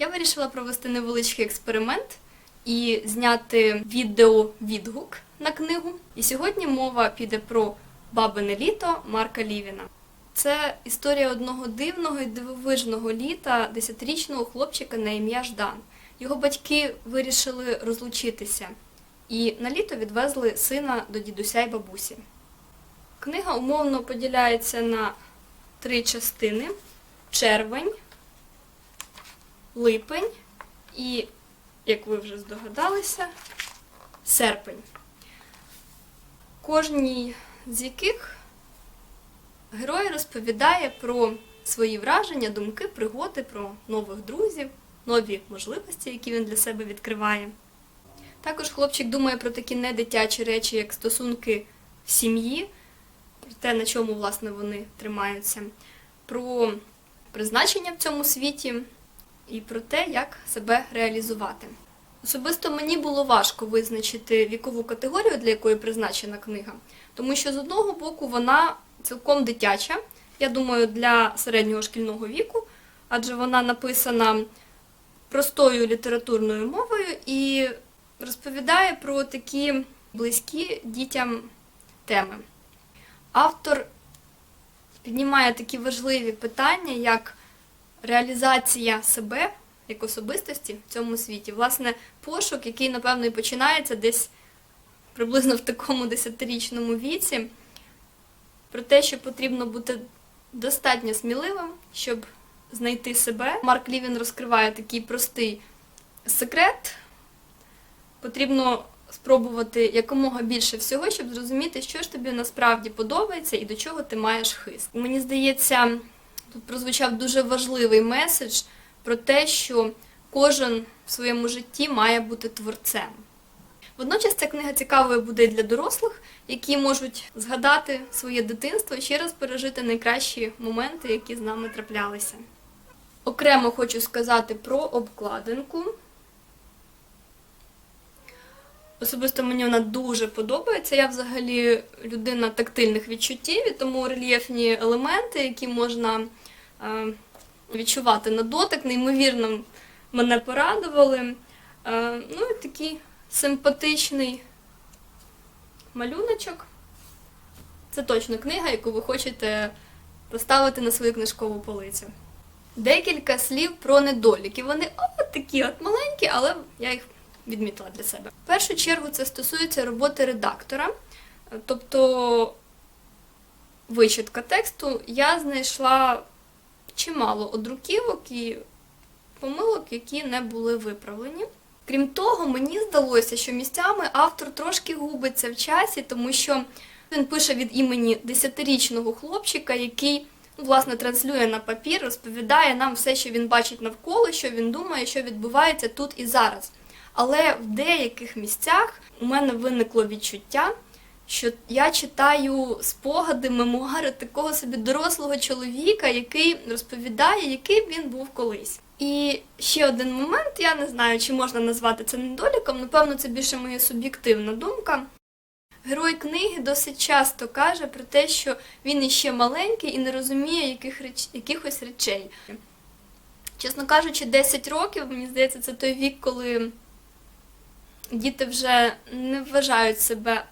Я вирішила провести невеличкий експеримент і зняти відео-відгук на книгу. І сьогодні мова піде про Бабине літо Марка Лівіна. Це історія одного дивного і дивовижного літа десятирічного хлопчика на ім'я Ждан. Його батьки вирішили розлучитися і на літо відвезли сина до дідуся й бабусі. Книга умовно поділяється на три частини: червень, липень і, як ви вже здогадалися, серпень. Кожній з яких герой розповідає про свої враження, думки, пригоди, про нових друзів, нові можливості, які він для себе відкриває. Також хлопчик думає про такі недитячі речі, як стосунки в сім'ї, про те, на чому власне вони тримаються, про призначення в цьому світі і про те, як себе реалізувати. Особисто мені було важко визначити вікову категорію, для якої призначена книга, тому що з одного боку вона цілком дитяча, я думаю, для середнього шкільного віку, адже вона написана простою літературною мовою і розповідає про такі близькі дітям теми. Автор піднімає такі важливі питання, як реалізація себе як особистості в цьому світі. Власне, пошук, який, напевно, і починається десь приблизно в такому десятирічному віці, про те, що потрібно бути достатньо сміливим, щоб знайти себе. Марк Лівін розкриває такий простий секрет. Потрібно спробувати якомога більше всього, щоб зрозуміти, що ж тобі насправді подобається і до чого ти маєш хист. Мені здається, тут прозвучав дуже важливий меседж про те, що кожен в своєму житті має бути творцем. Водночас ця книга цікавою буде для дорослих, які можуть згадати своє дитинство і ще раз пережити найкращі моменти, які з нами траплялися. Окремо хочу сказати про обкладинку. Особисто мені вона дуже подобається. Я взагалі людина тактильних відчуттів, і тому рельєфні елементи, які можна відчувати на дотик, неймовірно мене порадували. Е, ну і такий симпатичний малюночок. Це точно книга, яку ви хочете поставити на свою книжкову полицю. Декілька слів про недоліки. Вони от такі от маленькі, але я їх відмітила для себе. В першу чергу це стосується роботи редактора, тобто вичитка тексту. Я знайшла чимало одруківок і помилок, які не були виправлені. Крім того, мені здалося, що місцями автор трошки губиться в часі, тому що він пише від імені 10-річного хлопчика, який ну, власне транслює на папір, розповідає нам все, що він бачить навколо, що він думає, що відбувається тут і зараз. Але в деяких місцях у мене виникло відчуття, що я читаю спогади, мемуари такого собі дорослого чоловіка, який розповідає, яким він був колись. І ще один момент, я не знаю, чи можна назвати це недоліком, напевно, це більше моя суб'єктивна думка. Герой книги досить часто каже про те, що він іще маленький і не розуміє яких реч... якихось речей. Чесно кажучи, 10 років, мені здається, це той вік, коли діти вже не вважають себе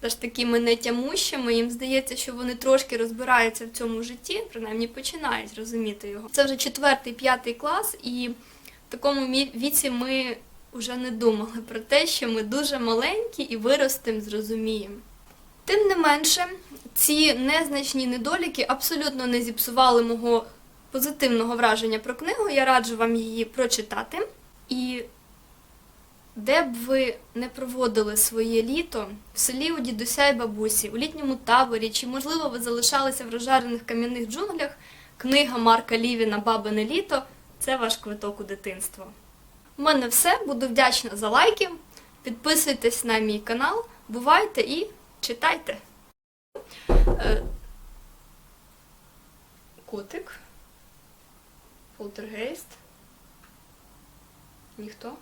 теж такими нетямущими, їм здається, що вони трошки розбираються в цьому житті, принаймні починають розуміти його. Це вже четвертий, п'ятий клас, і в такому віці ми вже не думали про те, що ми дуже маленькі і виростемо, зрозуміємо. Тим не менше, ці незначні недоліки абсолютно не зіпсували мого позитивного враження про книгу. Я раджу вам її прочитати. І де б ви не проводили своє літо в селі у дідуся і бабусі, у літньому таборі, чи, можливо, ви залишалися в розжарених кам'яних джунглях, книга Марка Лівіна Бабине літо це ваш квиток у дитинство. У мене все. Буду вдячна за лайки. Підписуйтесь на мій канал, бувайте і читайте. Е, Котик. Полтергейст. Ніхто.